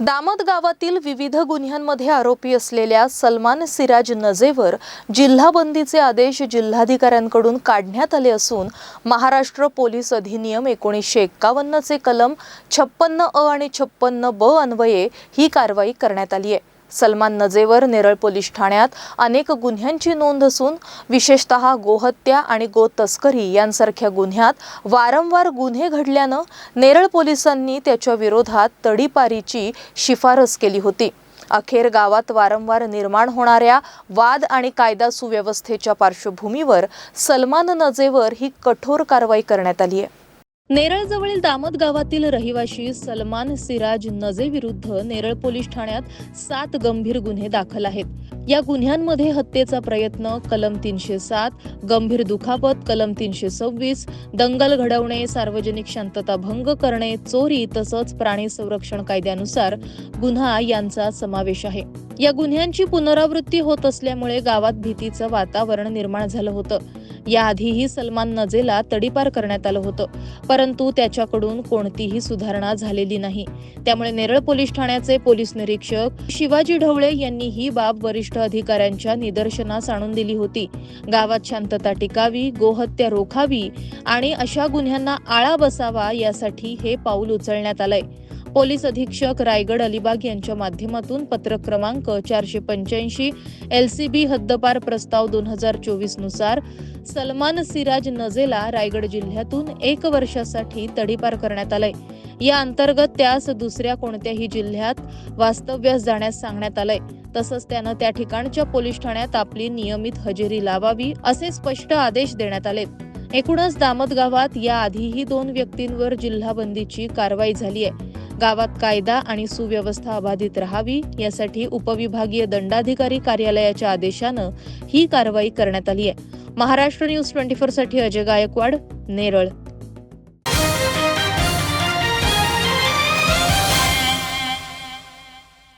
दामद गावातील विविध गुन्ह्यांमध्ये आरोपी असलेल्या सलमान सिराज नजेवर जिल्हाबंदीचे आदेश जिल्हाधिकाऱ्यांकडून काढण्यात आले असून महाराष्ट्र पोलीस अधिनियम एकोणीसशे एक्कावन्नचे कलम छप्पन्न अ आणि छप्पन्न ब अन्वये ही कारवाई करण्यात आली आहे. सलमान नजेवर नेरळ पोलीस ठाण्यात अनेक गुन्ह्यांची नोंद असून विशेषतः गोहत्या आणि गो तस्करी यांसारख्या गुन्ह्यात वारंवार गुन्हे घडल्यानं नेरळ पोलिसांनी त्याच्या विरोधात तडीपारीची शिफारस केली होती. अखेर गावात वारंवार निर्माण होणाऱ्या वाद आणि कायदा सुव्यवस्थेच्या पार्श्वभूमीवर सलमान नजेवर ही कठोर कारवाई करण्यात आली आहे. नेरळजवळील दामद गावातील रहिवाशी सलमान सिराज नजे विरुद्ध नेरळ पोलीस ठाण्यात सात गंभीर गुन्हे दाखल आहेत. या गुन्ह्यांमध्ये हत्येचा प्रयत्न कलम तीनशे सात गंभीर दुखापत कलम तीनशे सव्वीस दंगल घडवणे सार्वजनिक शांतता भंग करणे चोरी तसंच प्राणी संरक्षण कायद्यानुसार गुन्हा यांचा समावेश आहे. या गुन्ह्यांची पुनरावृत्ती होत असल्यामुळे गावात भीतीचं वातावरण निर्माण झालं होतं. याआधीही सलमान नजेला तडीपार करण्यात आलं होतं. परंतु त्याच्याकडून कोणतीही सुधारणा झालेली नाही. त्यामुळे नेरळ पोलीस ठाण्याचे पोलीस निरीक्षक शिवाजी ढवळे यांनी ही बाब वरिष्ठ अधिकाऱ्यांच्या निदर्शनास आणून दिली होती. गावात शांतता टिकावी गोहत्या रोखावी आणि अशा गुन्ह्यांना आळा बसावा यासाठी हे पाऊल उचलण्यात आलंय. पोलीस अधीक्षक रायगड अलिबाग यांच्या माध्यमातून पत्रक क्रमांक चारशे पंच्याऐंशी एल सी बी हद्दपार प्रस्ताव दोन हजार चोवीसनुसार सलमान सिराज नजेला रायगड जिल्ह्यातून एक वर्षासाठी तडीपार करण्यात आलंय. या अंतर्गत त्यास दुसऱ्या कोणत्याही जिल्ह्यात वास्तव्यास जाण्यास सांगण्यात आलंय. तसंच त्यानं त्या ठिकाणच्या पोलीस ठाण्यात आपली नियमित हजेरी लावावी असे स्पष्ट आदेश देण्यात आलेत. एकूणच दामद गावात या आधीही दोन व्यक्तींवर जिल्हाबंदीची कारवाई झाली आहे गावात कायदा आणि सुव्यवस्था अबाधित राहावी यासाठी उपविभागीय दंडाधिकारी कार्यालयाच्या आदेशानं ही कारवाई करण्यात आली आहे. महाराष्ट्र न्यूज ट्वेंटी फोरसाठी अजय गायकवाड नेरळ.